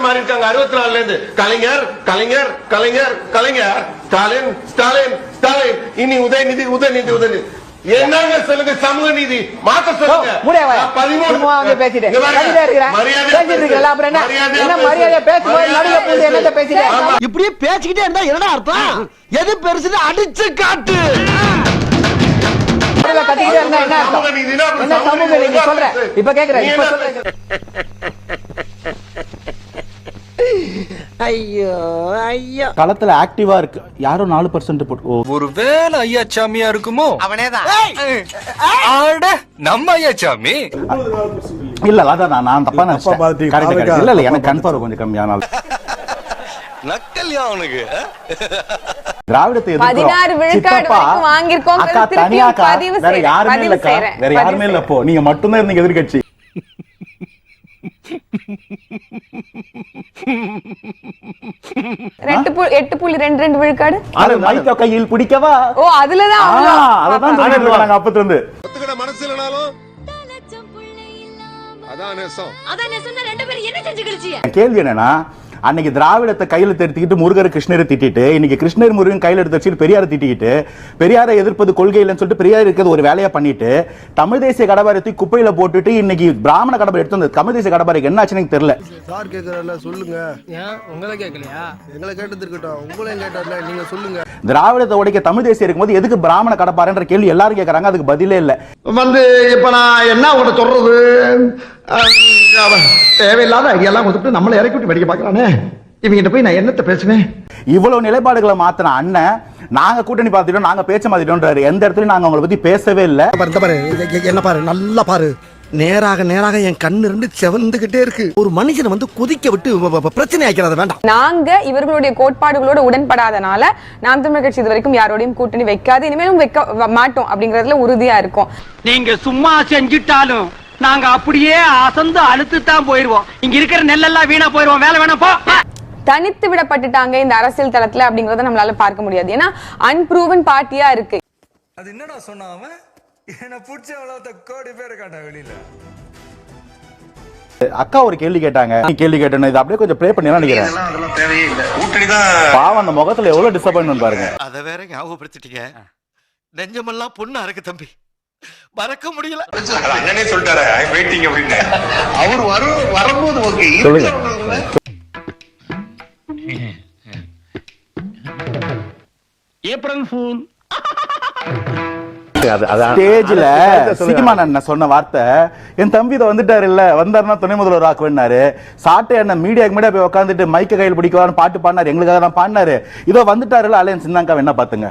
பேர் மாறி இருக்காங்க அறுபத்தி நாலுல இருந்து கலைஞர் கலைஞர் கலைஞர் கலைஞர் ஸ்டாலின் ஸ்டாலின் ஸ்டாலின் இனி உதயநிதி உதயநிதி உதயநிதி என்னங்க சொல்லுங்க சமூக நீதி மாத்த சொல்லுங்க பதிமூணு சும்மா வந்து பேசிட்டு. இங்க பாருங்க. கவிதை இருக்கிறேன். மரியாதையா பேசிட்டு பேசு. இருக்கல, அப்புறம் என்ன? மரியாதையா என்ன பேசு. மரியாதையா பேசும்போது மரியாதையா நடுவுல புகுந்து பேசு. என்னத்த பேசிட்டு? ஆமா. இப்படியே பேசிக்கிட்டே இருந்தா என்னடா அர்த்தம் எது பெருசுன்னு அடிச்சு காட்டு கத்திக்கிட்டே இருந்தா என்ன அர்த்தம்? என்ன சமூக நீதி சொல்றேன். இப்ப கேக்குறேன் நீ இப்ப என்ன சொல்றேன் ஐயோ ஐயோ. களத்துல ஆக்டிவா இருக்கு. யாரோ நாலு பர்சன்ட் போட்டு ஒருவேளை ஐயா சாமியா இருக்குமோ? அவனேதான். ஆட நம்ம ஐயா சாமி. இல்ல அதான் நான் நான் தப்பா. நினைச்சேன் இல்ல இல்ல எனக்கு கன்ஃபார்ம் கொஞ்சம் கம்மியானால நக்கல்யா அவனுக்கு திராவிடத்தை எதிர்க்கிறோம். தனியாக்கா? வேற. யாருமே இல்லக்கா. வேற யாருமே இல்ல இப்போ நீங்க மட்டும்தான் இருந்தீங்க எதிர்கட்சி ரெண்டு புள்ளி எட்டு புள்ளி ரெண்டு ரெண்டு விழுக்காடு. அது மைக்க கையில் பிடிக்கவா? ஓ அதுலதான் ஆ, அவ்வளவு அததான் சொல்லிட்டு இருக்காங்க அப்பத்துல இருந்து ஒத்துக்கிட மனசு இல்லைனாலும் அதான் நேசம். அதான் நான் சொன்ன ரெண்டு பேரும் என்ன செஞ்சு கழிச்சிய கேள்வி என்னன்னா அன்னைக்கு திராவிடத்தை கையில எடுத்துக்கிட்டு முருகர் கிருஷ்ணரை திட்டிட்டு இன்னைக்கு கிருஷ்ணர் முருகன் கையில எடுத்து வச்சுட்டு பெரியாரை திட்டிக்கிட்டு பெரியாரை எதிர்ப்பது கொள்கை இல்லைன்னு சொல்லிட்டு பெரியார் இருக்கிறது ஒரு வேலையா பண்ணிட்டு தமிழ் தேசிய கடபாரத்தை குப்பையில போட்டுட்டு இன்னைக்கு பிராமண கடபாரை எடுத்து வந்து தமிழ் தேசிய கடபாரைக்கு என்ன ஆச்சுன்னு எனக்கு தெரியல. சார் கேக்குறல சொல்லுங்க. உங்களை கேட்கலையா? எங்களை கேட்டது இருக்கட்டும் உங்களையும் கேட்டார்ல நீங்க சொல்லுங்க. திராவிடத்தை உடைக்க தமிழ் தேசியம் இருக்கும்போது எதுக்கு பிராமண கடப்பாறைன்ற கேள்வி எல்லாரும் கேட்கறாங்க அதுக்கு பதிலே இல்ல. வந்து இப்ப நான் என்ன உங்கள்ட்ட சொல்றது? தேவையில்லாத ஐடியாலாம் கொடுத்துட்டு நம்மளை இறக்கி விட்டு படிக்க பாக்குறானே இவங்கிட்ட போய் நான் என்னத்த பேசுவேன்? இவ்வளவு நிலைப்பாடுகளை மாத்தின அண்ணன் நாங்க கூட்டணி பார்த்துட்டோம் நாங்க பேச்ச மாத்திட்டோம்ன்றாரு எந்த இடத்துலயும் நாங்க அவங்கள பத்தி பேசவே இல்ல. பாரு என்ன பாரு நல்லா பாரு. நேராக நேராக என் கண்ணு ரெண்டு செவந்துகிட்டே இருக்கு. ஒரு மனுஷனை வந்து கொதிக்க விட்டு பிரச்சனை ஆக்கிறது வேண்டாம். நாங்க இவர்களுடைய கோட்பாடுகளோட உடன்படாதனால நாம் தமிழர் கட்சி இது வரைக்கும் யாரோடையும் கூட்டணி வைக்காது. இனிமேலும் வைக்க மாட்டோம் அப்படிங்கறதுல உறுதியா இருக்கும். நீங்க சும்மா செஞ்சுட்டாலும் நாங்க அப்படியே அசந்து அழுத்து தான் போயிருவோம். இங்க இருக்கிற நெல்லெல்லாம் வீணா போயிருவோம். வேலை வேணா போ. தனித்து விடப்பட்டுட்டாங்க இந்த அரசியல் தளத்துல அப்படிங்கறத நம்மளால பார்க்க முடியாது. ஏன்னா அன்ப்ரூவன் பார்ட்டியா இருக்கு. அது என்னடா சொன்ன அவன்? என்ன பிடிச்ச அவ்வளவு கோடி பேர் இருக்காண்டா வெளியில. அக்கா ஒரு கேள்வி கேட்டாங்க. நீ கேள்வி கேட்டேன்னு இது அப்படியே கொஞ்சம் ப்ளே பண்ணி நினைக்கிறேன். பாவம் அந்த முகத்துல எவ்வளவு டிசப்பாயின்மெண்ட் பாருங்க. அத வேற ஞாபகப்படுத்திட்டீங்க. நெஞ்சமெல்லாம் பொண்ணு அறக்கு தம்பி. மறக்க முடியல. அது அண்ணனே சொல்லிட்டாரு வெயிட்டிங் அப்படின்னு. அவர் வரும் வரும்போது ஓகே. சொல்லுங்க. April fool. ஸ்டேஜ்ல சீமான் அண்ணன் சொன்ன வார்த்தை என் தம்பி இதை வந்துட்டாரு இல்ல வந்தாருன்னா துணை முதல்வர் ஆக்குவேன்னாரு. சாட்டை அண்ணன் மீடியாக்கு மீடியா போய் உட்காந்துட்டு மைக்க கையில் பிடிக்குவான்னு பாட்டு பாடினாரு. எங்களுக்காக தான் பாடினாரு. இதோ வந்துட்டாருல அலையன்ஸ் சிந்தாங்கா என்ன பாத்துங்க?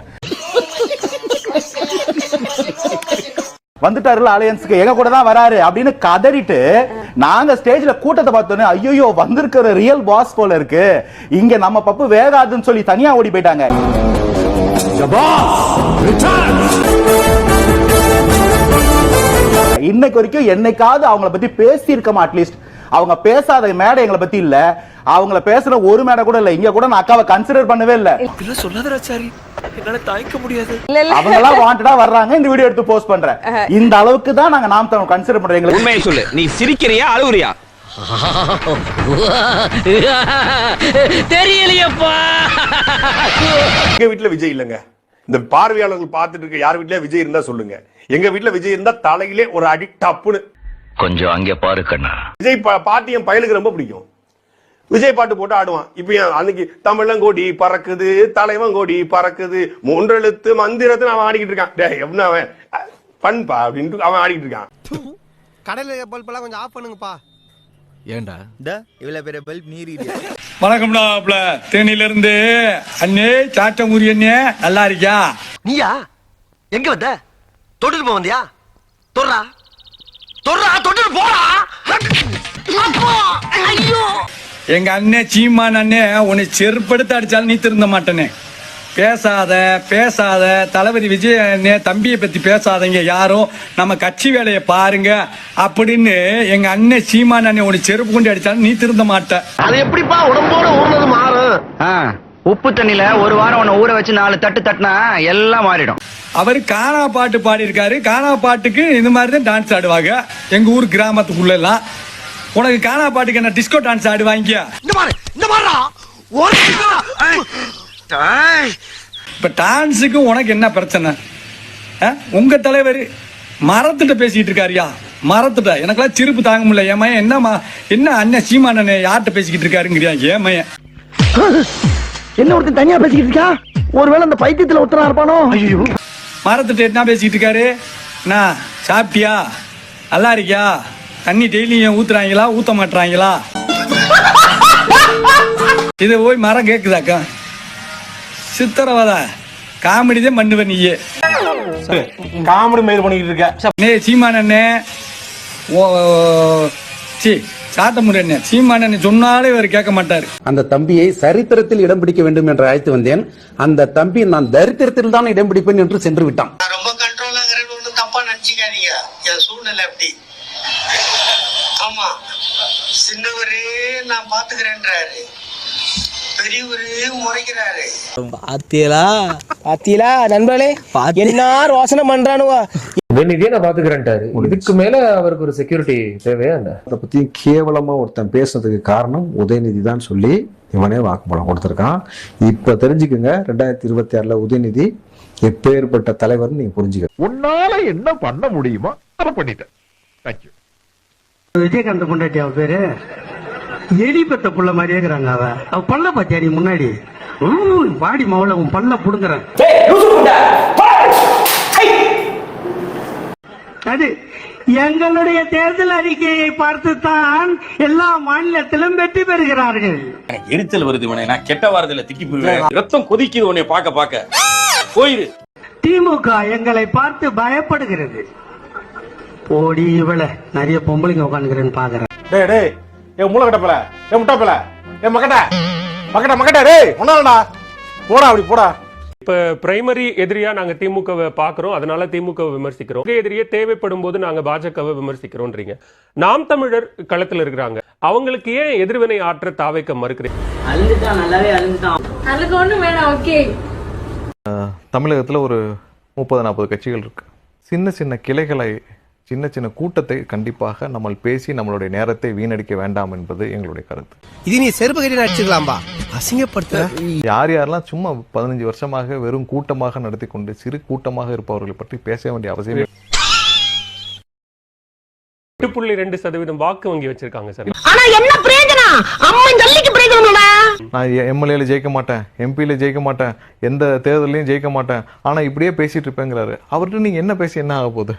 வந்துட்டாருல அலையன்ஸ்க்கு எங்க கூட தான் வராரு அப்படின்னு கதறிட்டு நாங்க ஸ்டேஜ்ல கூட்டத்தை பார்த்தோன்னே ஐயோ வந்திருக்கிற ரியல் பாஸ் போல இருக்கு. இங்க நம்ம பப்பு வேகாதுன்னு சொல்லி தனியா ஓடி போயிட்டாங்க. இன்னைக்கு வரைக்கும் என்னைக்காவது அவங்கள பத்தி பேசி இருக்கமா அட்லீஸ்ட் அவங்க பேசாத மேடை எங்களை பத்தி இல்ல. அவங்கள பேசுற ஒரு மேடை கூட இல்ல. இங்க கூட நான் அக்காவை கன்சிடர் பண்ணவே இல்ல. என்னால தாய்க்க முடியாது. இல்ல அவங்க எல்லாம் வாண்டடா வர்றாங்க. இந்த வீடியோ எடுத்து போஸ்ட் பண்றேன். இந்த அளவுக்கு தான் நாங்க நாம் தமிழ் கன்சிடர் பண்றோம். எங்களுக்கு உண்மையை சொல்லு. நீ சிரிக்கிறியா அழுகுறியா? தெரியலையப்பா. எங்க வீட்டுல விஜய் இல்லங்க. இந்த பார்வையாளர்கள் பார்த்துட்டு இருக்க யார் வீட்லயா விஜய் இருந்தா சொல்லுங்க. எங்க வீட்டுல விஜய் இருந்தா தலையிலே ஒரு அடி டப்புன்னு. கொஞ்சம் அங்க பாரு கண்ணா. விஜய் பா- பாட்டு என் பயலுக்கு ரொம்ப பிடிக்கும். விஜய் பாட்டு போட்டு ஆடுவான். இப்ப அன்னைக்கு தமிழங்கோடி பறக்குது தலைவன் கோடி பறக்குது மூன்றெழுத்து மந்திரத்தை அவன் ஆடிக்கிட்டு இருக்கான். டேய் என்ன அவன் பண்பா அப்படின்ட்டு அவன் ஆடிக்கிட்டு இருக்கான். கடையில பல்ப் எல்லாம் கொஞ்சம் ஆஃப் பண்ணுங்கப்பா. ஏன்டா இவ்வளவு பெரிய பல்ப் நீர் வணக்கம்டா அப்பல தேனில இருந்து அண்ணே சாட்டமுரி அண்ணே நல்லா இருக்கியா நீயா? எங்க வந்த? தொட்டுட்டு போக வந்தியா? தொடுறா. தொடுறா தொட்டுட்டு போடா. ஐயோ. எங்க அண்ணன் சீமான் அண்ணே உன்னை செருப்படுத்த அடிச்சாலும் நீ திருந்த மாட்டேனே. பேசாத பேசாத. தளபதி விஜய் அண்ணே தம்பியை பத்தி பேசாதீங்க. யாரும் நம்ம கட்சி வேலையை பாருங்க. அப்படின்னு எங்க அண்ணன் சீமான் அண்ணே உன்னை செருப்பு கொண்டு அடிச்சாலும் நீ திருந்த மாட்ட. அது எப்படிப்பா உடம்போட ஊர்னது மாறும்? உப்பு தண்ணில ஒரு வாரம் உன்னை ஊற வச்சு நாலு தட்டு தட்டினா எல்லாம் மாறிடும். அவர் கானா பாட்டு பாடியிருக்காரு. கானா பாட்டுக்கு இந்த மாதிரி தான் டான்ஸ் ஆடுவாங்க. எங்க ஊர் கிராமத்துக்குள்ள எல்லாம் உனக்கு கானா பாட்டுக்கு என்ன டிஸ்கோ டான்ஸ் ஆடுவாங்க? இந்த பாரு இந்த பாருடா. இப்ப டான்ஸுக்கு உனக்கு என்ன பிரச்சனை? ஆ? உங்க தலைவர் மரத்துட்ட பேசிட்டு இருக்காருயா? மரத்துட்ட. எனக்கெல்லாம் சிரிப்பு தாங்க முடியல. என் மயன் என்னம்மா என்ன அண்ணன் சீமானண்ணே யார்கிட்ட பேசிக்கிட்டு இருக்காருங்கிறியா? ஏன் என்ன ஒருத்தன் தனியா பேசிக்கிட்டு இருக்கா? ஒருவேளை அந்த பைத்தியத்துல ஒருத்தனா இருப்பானோ? ஐயோ மரத்துட்ட என்ன பேசிக்கிட்டு இருக்காரு என்ன சாப்பிட்டியா? நல்லா இருக்கியா? தண்ணி டெய்லியும் ஊத்துறாங்களா? ஊத்த மாட்டுறாங்களா? இதை போய் மரம் கேக்குதாக்கா? சித்திரவத? காமெடி தான் பண்ணுவ நீயே. காமெடி மயிர் பண்ணிக்கிட்டு இருக்க. சீமானண்ணே ஓ. சி. சாத்தமுறை சீமானண்ணே சொன்னாலே இவர் கேட்க மாட்டாரு. அந்த தம்பியை சரித்திரத்தில் இடம் பிடிக்க வேண்டும் என்று அழைத்து வந்தேன். அந்த தம்பி நான் தரித்திரத்தில் தான் இடம் பிடிப்பேன் என்று சென்று விட்டான். ரொம்ப கண்ட்ரோலாங்கிறது ஒன்றும் தப்பா நினைச்சுக்காதீங்க. என் சூழ்நிலை அப்படி. ஆமா. சின்னவரே நான் பாத்துக்கிறேன்றாரு. பாத்தியலா? பாத்தியலா நண்பர்களே என்ன ரோசனை பண்றானுவா? உதயநிதியை நான் பாத்துக்கிறேன்ட்டாரு இதுக்கு மேல அவருக்கு ஒரு செக்யூரிட்டி தேவையா என்ன? அதை பத்தி கேவலமா ஒருத்தன் பேசுனதுக்கு காரணம் உதயநிதி தான் சொல்லி இவனே வாக்குமூலம் கொடுத்திருக்கான். இப்ப தெரிஞ்சுக்குங்க ரெண்டாயிரத்தி இருபத்தி ஆறுல உதயநிதி எப்பேற்பட்ட தலைவர்னு நீங்க புரிஞ்சுக்க உன்னால என்ன பண்ண முடியுமோ அதை பண்ணிட்டேன். தேங்க்யூ விஜயகாந்த் கொண்டாட்டி அவ பேரு. எலி பெத்த புள்ள மாதிரியே இருக்கிறாங்க அவ. அவ பல்ல பாத்தியா நீ முன்னாடி? ம், வாடி மவள உன் பல்ல புடுங்குறேன். அது எங்களுடைய தேர்தல் அறிக்கையை பார்த்துத்தான் எல்லா மாநிலத்திலும் வெற்றி பெறுகிறார்கள். எரிச்சல் வருது நான் கெட்ட வாரத்துல திக்கி போயிருவேன் ரத்தம் கொதிக்குது உன்னை பாக்க பாக்க போயிரு. திமுக எங்களை பார்த்து பயப்படுகிறது. போடி இவள. நிறைய பொம்பளைங்க உட்காந்துக்கிறேன்னு பாக்குறேன். டேய் டேய். ஏ மூளை கட்டப்பல ஏ முட்டாப்பல ஏ மக்கட்ட. மக்கட்ட மக்கட்ட டேய். ஒன்னாலடா போடா அப்படி போடா. இப்ப பிரைமரி எதிரியா நாங்க திமுகவை பாக்குறோம். அதனால திமுகவை விமர்சிக்கிறோம். எதிரியே தேவைப்படும் போது நாங்க பாஜகவை விமர்சிக்கிறோம்ன்றீங்க நாம் தமிழர் களத்துல இருக்கிறாங்க. அவங்களுக்கு ஏன் எதிர்வினை ஆற்ற தாவைக்க மறுக்கிறீங்க? அதுக்கு ஒண்ணும் வேணாம் ஓகே. தமிழகத்துல ஒரு முப்பது நாற்பது கட்சிகள் இருக்கு. சின்ன சின்ன கிளைகளை சின்ன சின்ன கூட்டத்தை கண்டிப்பாக நம்ம பேசி நம்மளுடைய நேரத்தை வீணடிக்க வேண்டாம் என்பது எங்களுடைய கருத்து. இது நீ செருப்பு கட்டி நடிச்சுக்கலாம்பா அசிங்கப்படுத்த யார் யாரெல்லாம் சும்மா பதினஞ்சு வருஷமாக வெறும் கூட்டமாக நடத்தி கொண்டு சிறு கூட்டமாக இருப்பவர்களை பற்றி பேச வேண்டிய அவசியம் இல்லை. எட்டு புள்ளி ரெண்டு சதவீதம் வாக்கு வங்கி வச்சிருக்காங்க சார். ஆனா என்ன பிரயோஜனம்? அம்மன் ஜல்லிக்கு பிரயோஜனம்டா நான் எம்எல்ஏல ஜெயிக்க மாட்டேன் எம்பியில ஜெயிக்க மாட்டேன் எந்த தேர்தலையும் ஜெயிக்க மாட்டேன். ஆனா இப்படியே பேசிட்டு இருப்பேங்கிறாரு. அவர்கிட்ட நீங்க என்ன பேசி என்ன ஆக போகுது?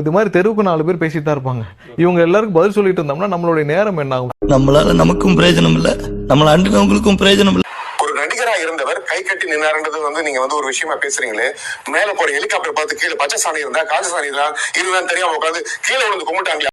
இது மாதிரி தெருவுக்கு நாலு பேர் பேசிட்டு தான் இருப்பாங்க. இவங்க எல்லாருக்கும் பதில் சொல்லிட்டு இருந்தோம்னா நம்மளுடைய நேரம் என்ன ஆகும்? நம்மளால நமக்கும் பிரயோஜனம் இல்ல. நம்மள அண்டினவங்களுக்கும் பிரயோஜனம் இல்ல. ஒரு நடிகரா இருந்தவர் கை கட்டி நின்னாருன்றது வந்து நீங்க வந்து ஒரு விஷயமா பேசுறீங்களே. மேல போற ஹெலிகாப்டர் பார்த்து கீழே பச்சை சாணி இருந்தா காசு சாணி இருந்தா இருந்தான்னு தெரியாம உட்காந்து கீழே விழுந்து கும்பிட்டாங்களா.